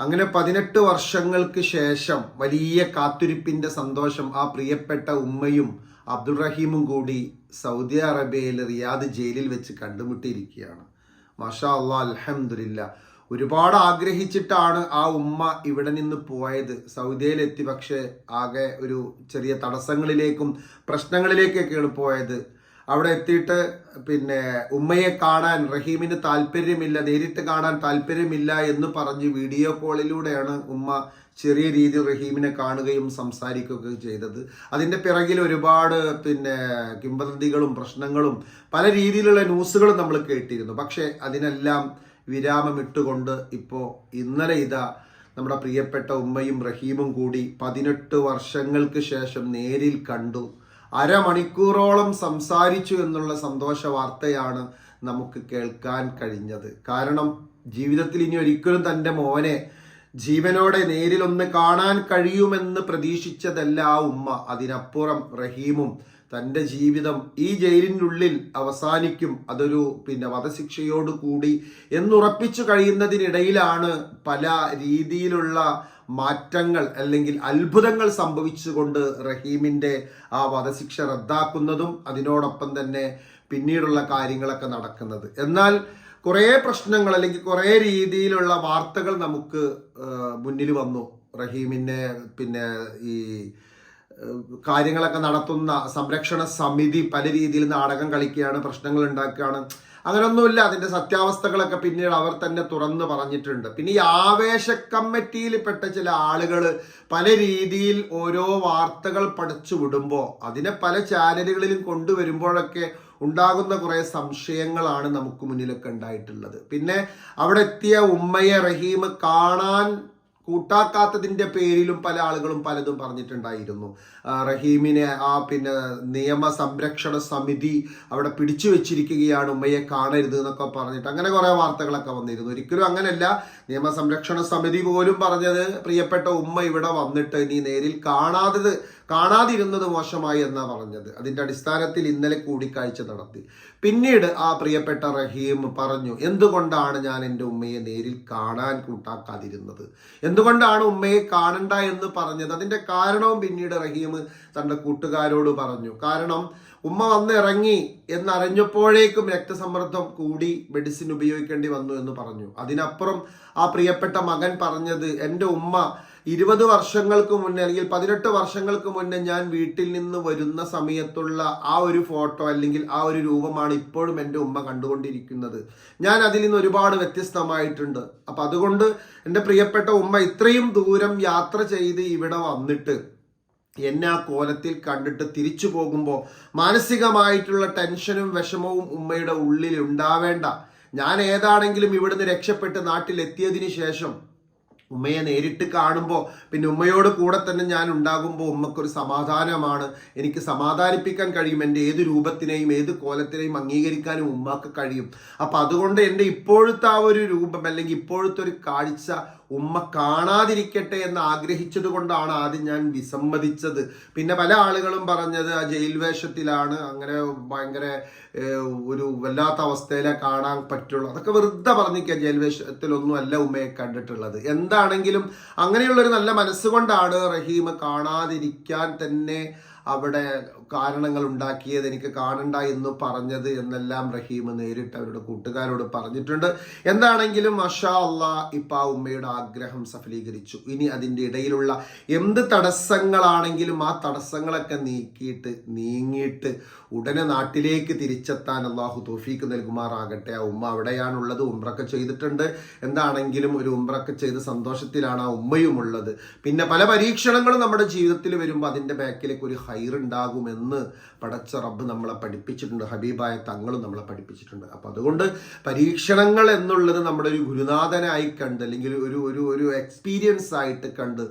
അങ്ങനെ പതിനെട്ട് വർഷങ്ങൾക്ക് ശേഷം വലിയ കാത്തിരിപ്പിന്റെ സന്തോഷം ആ പ്രിയപ്പെട്ട ഉമ്മയും അബ്ദുൾ റഹീമും കൂടി സൗദി അറേബ്യയിൽ റിയാദ് ജയിലിൽ വെച്ച് കണ്ടുമുട്ടിയിരിക്കുകയാണ്. മാഷാ അള്ളാ അലഹമില്ല ഒരുപാട് ആഗ്രഹിച്ചിട്ടാണ് ആ ഉമ്മ ഇവിടെ നിന്ന് പോയത്. സൗദിയിലെത്തി പക്ഷേ ആകെ ഒരു ചെറിയ തടസ്സങ്ങളിലേക്കും പ്രശ്നങ്ങളിലേക്കൊക്കെയാണ് പോയത്. അവിടെ എത്തിയിട്ട് പിന്നെ ഉമ്മയെ കാണാൻ റഹീമിന് താല്പര്യമില്ല നേരിട്ട് കാണാൻ താല്പര്യമില്ല എന്ന് പറഞ്ഞ് വീഡിയോ കോളിലൂടെയാണ് ഉമ്മ ചെറിയ രീതിയിൽ റഹീമിനെ കാണുകയും സംസാരിക്കുകയും ചെയ്തത്. അതിന്റെ പിറകിൽ ഒരുപാട് പിന്നെ കിംവദന്തികളും പ്രശ്നങ്ങളും പല രീതിയിലുള്ള ന്യൂസുകളും നമ്മൾ കേട്ടിരുന്നു. പക്ഷേ അതിനെല്ലാം വിരാമമിട്ടുകൊണ്ട് ഇപ്പോൾ ഇന്നലെ ഇതാ നമ്മുടെ പ്രിയപ്പെട്ട ഉമ്മയും റഹീമും കൂടി പതിനെട്ട് വർഷങ്ങൾക്ക് ശേഷം നേരിൽ കണ്ടു. അരമണിക്കൂറോളം സംസാരിച്ചു എന്നുള്ള സന്തോഷ വാർത്തയാണ് നമുക്ക് കേൾക്കാൻ കഴിഞ്ഞത്. കാരണം ജീവിതത്തിൽ ഇനി ഒരിക്കലും തന്റെ മോനെ ജീവനോടെ നേരിലൊന്ന് കാണാൻ കഴിയുമെന്ന് പ്രതീക്ഷിച്ചതല്ല ആ ഉമ്മ. അതിനപ്പുറം റഹീമും തന്റെ ജീവിതം ഈ ജയിലിനുള്ളിൽ അവസാനിക്കും. അതൊരു പിന്നെ വധശിക്ഷയോട് കൂടി എന്നുറപ്പിച്ചു കഴിയുന്നതിനിടയിലാണ് പല രീതിയിലുള്ള മാറ്റങ്ങൾ അല്ലെങ്കിൽ അത്ഭുതങ്ങൾ സംഭവിച്ചുകൊണ്ട് റഹീമിന്റെ ആ വധശിക്ഷ റദ്ദാക്കുന്നതും അതിനോടൊപ്പം തന്നെ പിന്നീടുള്ള കാര്യങ്ങളൊക്കെ നടക്കുന്നത്. എന്നാൽ കുറേ പ്രശ്നങ്ങൾ അല്ലെങ്കിൽ കുറേ രീതിയിലുള്ള വാർത്തകൾ നമുക്ക് മുന്നിൽ വന്നു. റഹീമിനെ പിന്നെ ഈ കാര്യങ്ങളൊക്കെ നടത്തുന്ന സംരക്ഷണ സമിതി പല രീതിയിൽ നാടകം കളിക്കുകയാണ് പ്രശ്നങ്ങൾ ഉണ്ടാക്കുകയാണ്. അങ്ങനെയൊന്നുമില്ല അതിന്റെ സത്യാവസ്ഥകളൊക്കെ പിന്നീട് അവർ തന്നെ തുറന്ന് പറഞ്ഞിട്ടുണ്ട്. പിന്നെ ഈ ആവേശ കമ്മിറ്റിയിൽ പെട്ട ചില ആളുകൾ പല രീതിയിൽ ഓരോ വാർത്തകൾ പഠിച്ചു വിടുമ്പോൾ അതിനെ പല ചാനലുകളിലും കൊണ്ടുവരുമ്പോഴൊക്കെ ഉണ്ടാകുന്ന കുറേ സംശയങ്ങളാണ് നമുക്ക് മുന്നിലൊക്കെ ഉണ്ടായിട്ടുള്ളത്. പിന്നെ അവിടെ എത്തിയ ഉമ്മയെ റഹീം കാണാൻ കൂട്ടാക്കാത്തതിന്റെ പേരിലും പല ആളുകളും പലതും പറഞ്ഞിട്ടുണ്ടായിരുന്നു. റഹീമിനെ ആ പിന്നെ നിയമ സംരക്ഷണ സമിതി അവിടെ പിടിച്ചു വെച്ചിരിക്കുകയാണ് ഉമ്മയെ കാണരുത് എന്നൊക്കെ പറഞ്ഞിട്ട് അങ്ങനെ കുറേ വാർത്തകളൊക്കെ വന്നിരുന്നു. ഒരിക്കലും അങ്ങനെയല്ല നിയമ സംരക്ഷണ സമിതി പോലും പറഞ്ഞത് പ്രിയപ്പെട്ട ഉമ്മ ഇവിടെ വന്നിട്ട് ഇനി നേരിൽ കാണാത്തത് കാണാതിരുന്നത് മോശമായി എന്നാ പറഞ്ഞത്. അതിന്റെ അടിസ്ഥാനത്തിൽ ഇന്നലെ കൂടിക്കാഴ്ച നടത്തി. പിന്നീട് ആ പ്രിയപ്പെട്ട റഹീം പറഞ്ഞു എന്തുകൊണ്ടാണ് ഞാൻ എന്റെ ഉമ്മയെ നേരിൽ കാണാൻ കൂട്ടാക്കാതിരുന്നത്? എന്തുകൊണ്ടാണ് ഉമ്മയെ കാണണ്ട എന്ന് പറഞ്ഞത്? അതിന്റെ കാരണവും പിന്നീട് റഹീം തന്റെ കൂട്ടുകാരോട് പറഞ്ഞു. കാരണം ഉമ്മ വന്ന് ഇറങ്ങി എന്നറിഞ്ഞപ്പോഴേക്കും രക്തസമ്മർദ്ദം കൂടി മെഡിസിൻ ഉപയോഗിക്കേണ്ടി വന്നു എന്ന് പറഞ്ഞു. അതിനപ്പുറം ആ പ്രിയപ്പെട്ട മകൻ പറഞ്ഞത് എന്റെ ഉമ്മ ഇരുപത് വർഷങ്ങൾക്ക് മുന്നേ അല്ലെങ്കിൽ പതിനെട്ട് വർഷങ്ങൾക്ക് മുന്നേ ഞാൻ വീട്ടിൽ നിന്ന് വരുന്ന സമയത്തുള്ള ആ ഒരു ഫോട്ടോ അല്ലെങ്കിൽ ആ ഒരു രൂപമാണ് ഇപ്പോഴും എന്റെ ഉമ്മ കണ്ടുകൊണ്ടിരിക്കുന്നത്. ഞാൻ അതിൽ നിന്ന് ഒരുപാട് വ്യത്യസ്തമായിട്ടുണ്ട്. അപ്പം അതുകൊണ്ട് എന്റെ പ്രിയപ്പെട്ട ഉമ്മ ഇത്രയും ദൂരം യാത്ര ചെയ്ത് ഇവിടെ വന്നിട്ട് എന്നെ ആ കോലത്തിൽ കണ്ടിട്ട് തിരിച്ചു പോകുമ്പോൾ മാനസികമായിട്ടുള്ള ടെൻഷനും വിഷമവും ഉമ്മയുടെ ഉള്ളിൽ ഉണ്ടാവേണ്ട. ഞാൻ ഏതാണെങ്കിലും ഇവിടുന്ന് രക്ഷപ്പെട്ട് നാട്ടിലെത്തിയതിന് ശേഷം ഉമ്മയെ നേരിട്ട് കാണുമ്പോൾ പിന്നെ ഉമ്മയോട് കൂടെ തന്നെ ഞാൻ ഉണ്ടാകുമ്പോൾ ഉമ്മക്കൊരു സമാധാനമാണ്. എനിക്ക് സമാധാനിപ്പിക്കാൻ കഴിയും. എന്റെ ഏത് രൂപത്തിനെയും ഏത് കോലത്തിനെയും അംഗീകരിക്കാനും ഉമ്മക്ക് കഴിയും. അപ്പം അതുകൊണ്ട് എന്റെ ഇപ്പോഴത്തെ ആ ഒരു രൂപം അല്ലെങ്കിൽ ഇപ്പോഴത്തെ ഒരു കാഴ്ച ഉമ്മ കാണാതിരിക്കട്ടെ എന്ന് ആഗ്രഹിച്ചത് കൊണ്ടാണ് ആദ്യം ഞാൻ വിസമ്മതിച്ചത്. പിന്നെ പല ആളുകളും പറഞ്ഞത് ആ ജയിൽ വേഷത്തിലാണ് അങ്ങനെ ഭയങ്കര ഒരു വല്ലാത്ത അവസ്ഥയിലെ കാണാൻ പറ്റുള്ളൂ. അതൊക്കെ വെറുതെ പറഞ്ഞിരിക്കുക ജയിൽ വേഷത്തിലൊന്നും അല്ല ഉമ്മയെ കണ്ടിട്ടുള്ളത്. എന്താണെങ്കിലും അങ്ങനെയുള്ളൊരു നല്ല മനസ്സുകൊണ്ടാണ് റഹീം കാണാതിരിക്കാൻ തന്നെ അവിടെ കാരണങ്ങൾ ഉണ്ടാക്കിയത് എനിക്ക് കാണണ്ട എന്ന് പറഞ്ഞത് എന്നെല്ലാം റഹീം നേരിട്ട് അവരുടെ കൂട്ടുകാരോട് പറഞ്ഞിട്ടുണ്ട്. എന്താണെങ്കിലും മഷാ അള്ളാ ഇപ്പൊ ആ ഉമ്മയുടെ ആഗ്രഹം സഫലീകരിച്ചു. ഇനി അതിന്റെ ഇടയിലുള്ള എന്ത് തടസ്സങ്ങളാണെങ്കിലും ആ തടസ്സങ്ങളൊക്കെ നീക്കിയിട്ട് നീങ്ങിയിട്ട് ഉടനെ നാട്ടിലേക്ക് തിരിച്ചെത്താൻ അള്ളാഹു തോഫീക്ക് നൽകുമാറാകട്ടെ. ആ ഉമ്മ അവിടെയാണുള്ളത് ഉംറൊക്കെ ചെയ്തിട്ടുണ്ട്. എന്താണെങ്കിലും ഒരു ഉംറൊക്കെ ചെയ്ത് സന്തോഷത്തിലാണ് ആ ഉമ്മയും ഉള്ളത് പിന്നെ പല പരീക്ഷണങ്ങളും നമ്മുടെ ജീവിതത്തിൽ വരുമ്പോൾ അതിന്റെ ബാക്കിലേക്ക് ഒരു ഹൈർ ഉണ്ടാകുമെന്ന് പടച്ച റബ്ബ് നമ്മളെ പഠിപ്പിച്ചിട്ടുണ്ട്. ഹബീബായ തങ്ങളും നമ്മളെ പഠിപ്പിച്ചിട്ടുണ്ട്. അപ്പം അതുകൊണ്ട് പരീക്ഷണങ്ങൾ എന്നുള്ളത് നമ്മുടെ ഒരു ഗുരുനാഥനായി കണ്ട് അല്ലെങ്കിൽ ഒരു ഒരു ഒരു എക്സ്പീരിയൻസ് ആയിട്ട് കണ്ട്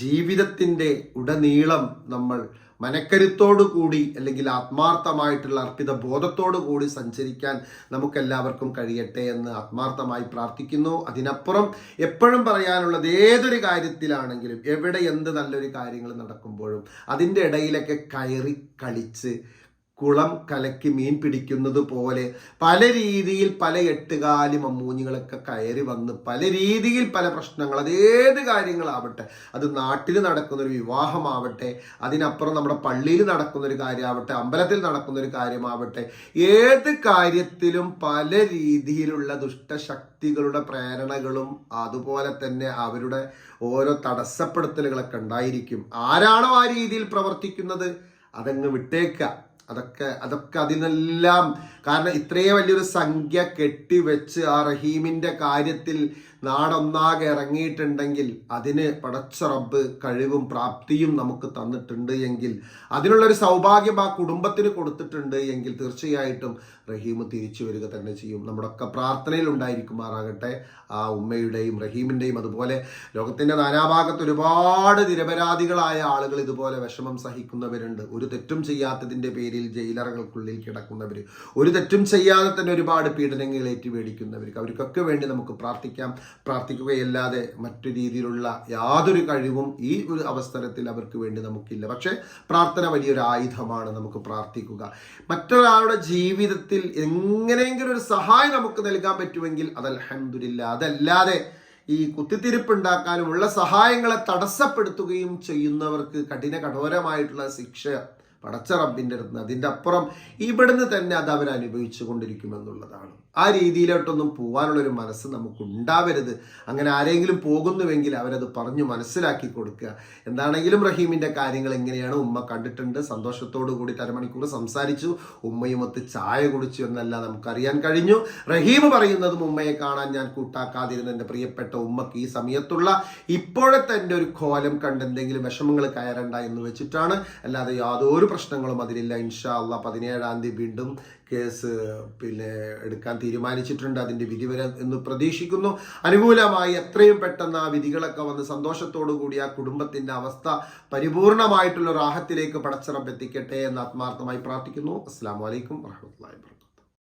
ജീവിതത്തിന്റെ ഉടനീളം നമ്മൾ മനക്കരുത്തോടു കൂടി അല്ലെങ്കിൽ ആത്മാർത്ഥമായിട്ടുള്ള അർപ്പിത ബോധത്തോടു കൂടി സഞ്ചരിക്കാൻ നമുക്കെല്ലാവർക്കും കഴിയട്ടെ എന്ന് ആത്മാർത്ഥമായി പ്രാർത്ഥിക്കുന്നു. അതിനപ്പുറം എപ്പോഴും പറയാനുള്ളത് ഏതൊരു കാര്യത്തിലാണെങ്കിലും എവിടെ എന്ത് നല്ലൊരു കാര്യങ്ങൾ നടക്കുമ്പോഴും അതിന്റെ ഇടയിലൊക്കെ കയറി കളിച്ച് കുളം കലക്കി മീൻ പിടിക്കുന്നത് പോലെ പല രീതിയിൽ പല എട്ടുകാലി മമ്മൂഞ്ഞുങ്ങളൊക്കെ കയറി വന്ന് പല രീതിയിൽ പല പ്രശ്നങ്ങൾ അത് ഏത് കാര്യങ്ങളാവട്ടെ അത് നാട്ടിൽ നടക്കുന്നൊരു വിവാഹമാവട്ടെ അതിനപ്പുറം നമ്മുടെ പള്ളിയിൽ നടക്കുന്നൊരു കാര്യമാവട്ടെ അമ്പലത്തിൽ നടക്കുന്നൊരു കാര്യമാവട്ടെ ഏത് കാര്യത്തിലും പല രീതിയിലുള്ള ദുഷ്ടശക്തികളുടെ പ്രേരണകളും അതുപോലെ തന്നെ അവരുടെ ഓരോ തടസ്സപ്പെടുത്തലുകളൊക്കെ ഉണ്ടായിരിക്കും. ആരാണോ ആ രീതിയിൽ പ്രവർത്തിക്കുന്നത്? അതങ്ങ് വിട്ടേക്കുക അതൊക്കെ അതൊക്കെ അതിനെല്ലാം കാരണം ഇത്രയും വലിയൊരു സംഖ്യ കെട്ടിവെച്ച് ആ റഹീമിന്റെ കാര്യത്തിൽ നാടൊന്നാകെ ഇറങ്ങിയിട്ടുണ്ടെങ്കിൽ അതിന് പടച്ച റബ്ബ് കഴിവും പ്രാപ്തിയും നമുക്ക് തന്നിട്ടുണ്ട് എങ്കിൽ അതിനുള്ളൊരു സൗഭാഗ്യം ആ കുടുംബത്തിന് കൊടുത്തിട്ടുണ്ട് എങ്കിൽ തീർച്ചയായിട്ടും റഹീം തിരിച്ചു വരിക തന്നെ ചെയ്യും. നമ്മുടെ ഒക്കെ പ്രാർത്ഥനയിൽ ഉണ്ടായിരിക്കുമാറാകട്ടെ. ആ ഉമ്മയുടെയും റഹീമിന്റെയും അതുപോലെ ലോകത്തിന്റെ നാനാഭാഗത്ത് ഒരുപാട് നിരപരാധികളായ ആളുകൾ ഇതുപോലെ വിഷമം സഹിക്കുന്നവരുണ്ട്. ഒരു തെറ്റും ചെയ്യാത്തതിന്റെ പേരിൽ ജയിലറകൾക്കുള്ളിൽ കിടക്കുന്നവർ ഒരു തെറ്റും ചെയ്യാതെ തന്നെ ഒരുപാട് പീഡനങ്ങൾ ഏറ്റുമേടിക്കുന്നവർക്ക് അവർക്കൊക്കെ വേണ്ടി നമുക്ക് പ്രാർത്ഥിക്കാം. പ്രാർത്ഥിക്കുകയല്ലാതെ മറ്റു രീതിയിലുള്ള യാതൊരു കഴിവും ഈ ഒരു അവസരത്തിൽ അവർക്ക് വേണ്ടി നമുക്കില്ല. പക്ഷേ പ്രാർത്ഥന വലിയൊരു ആയുധമാണ് നമുക്ക് പ്രാർത്ഥിക്കുക. മറ്റൊരാളുടെ ജീവിതത്തിൽ എങ്ങനെയെങ്കിലും ഒരു സഹായം നമുക്ക് നൽകാൻ പറ്റുമെങ്കിൽ അത് അലഹമില്ല അതല്ലാതെ ഈ കുത്തിത്തിരിപ്പുണ്ടാക്കാനുമുള്ള സഹായങ്ങളെ തടസ്സപ്പെടുത്തുകയും ചെയ്യുന്നവർക്ക് കഠിന കഠോരമായിട്ടുള്ള ശിക്ഷ പടച്ച റബ്ബിന്റെ അടുത്ത് അതിന്റെ അപ്പുറം ഇവിടുന്ന് തന്നെ അത് അവർ കൊണ്ടിരിക്കുമെന്നുള്ളതാണ്. ആ രീതിയിലോട്ടൊന്നും പോകാനുള്ളൊരു മനസ്സ് നമുക്ക് ഉണ്ടാവരുത് അങ്ങനെ ആരെങ്കിലും പോകുന്നുവെങ്കിൽ അവരത് പറഞ്ഞു മനസ്സിലാക്കി കൊടുക്കുക. എന്താണെങ്കിലും റഹീമിന്റെ കാര്യങ്ങൾ എങ്ങനെയാണ് ഉമ്മ കണ്ടിട്ടുണ്ട്. സന്തോഷത്തോടു കൂടി അരമണിക്കൂർ സംസാരിച്ചു. ഉമ്മയുമൊത്ത് ചായ കുടിച്ചു എന്നല്ല നമുക്കറിയാൻ കഴിഞ്ഞു. റഹീം പറയുന്നതും ഉമ്മയെ കാണാൻ ഞാൻ കൂട്ടാക്കാതിരുന്ന എന്റെ പ്രിയപ്പെട്ട ഉമ്മക്ക് ഈ സമയത്തുള്ള ഇപ്പോഴത്തെ എന്റെ ഒരു കോലം കണ്ട് എന്തെങ്കിലും വിഷമങ്ങൾ കയറണ്ട എന്ന് വെച്ചിട്ടാണ്. അല്ലാതെ യാതൊരു പ്രശ്നങ്ങളും അതിലില്ല. ഇൻഷാ അള്ളാഹ് പതിനേഴാം തീയതി വീണ്ടും കേസ് പിന്നെ എടുക്കാൻ തീരുമാനിച്ചിട്ടുണ്ട് അതിന്റെ വിധി വരെ എന്ന് പ്രതീക്ഷിക്കുന്നു. അനുകൂലമായി എത്രയും പെട്ടെന്ന് ആ വിധികളൊക്കെ വന്ന് സന്തോഷത്തോടു കൂടി ആ കുടുംബത്തിന്റെ അവസ്ഥ പരിപൂർണമായിട്ടുള്ള റാഹത്തിലേക്ക് പടച്ചിറപ്പ് എത്തിക്കട്ടെ എന്ന് ആത്മാർത്ഥമായി പ്രാർത്ഥിക്കുന്നു. അസ്സാം വലൈക്കും വാഹമത്തല്ലാ വാ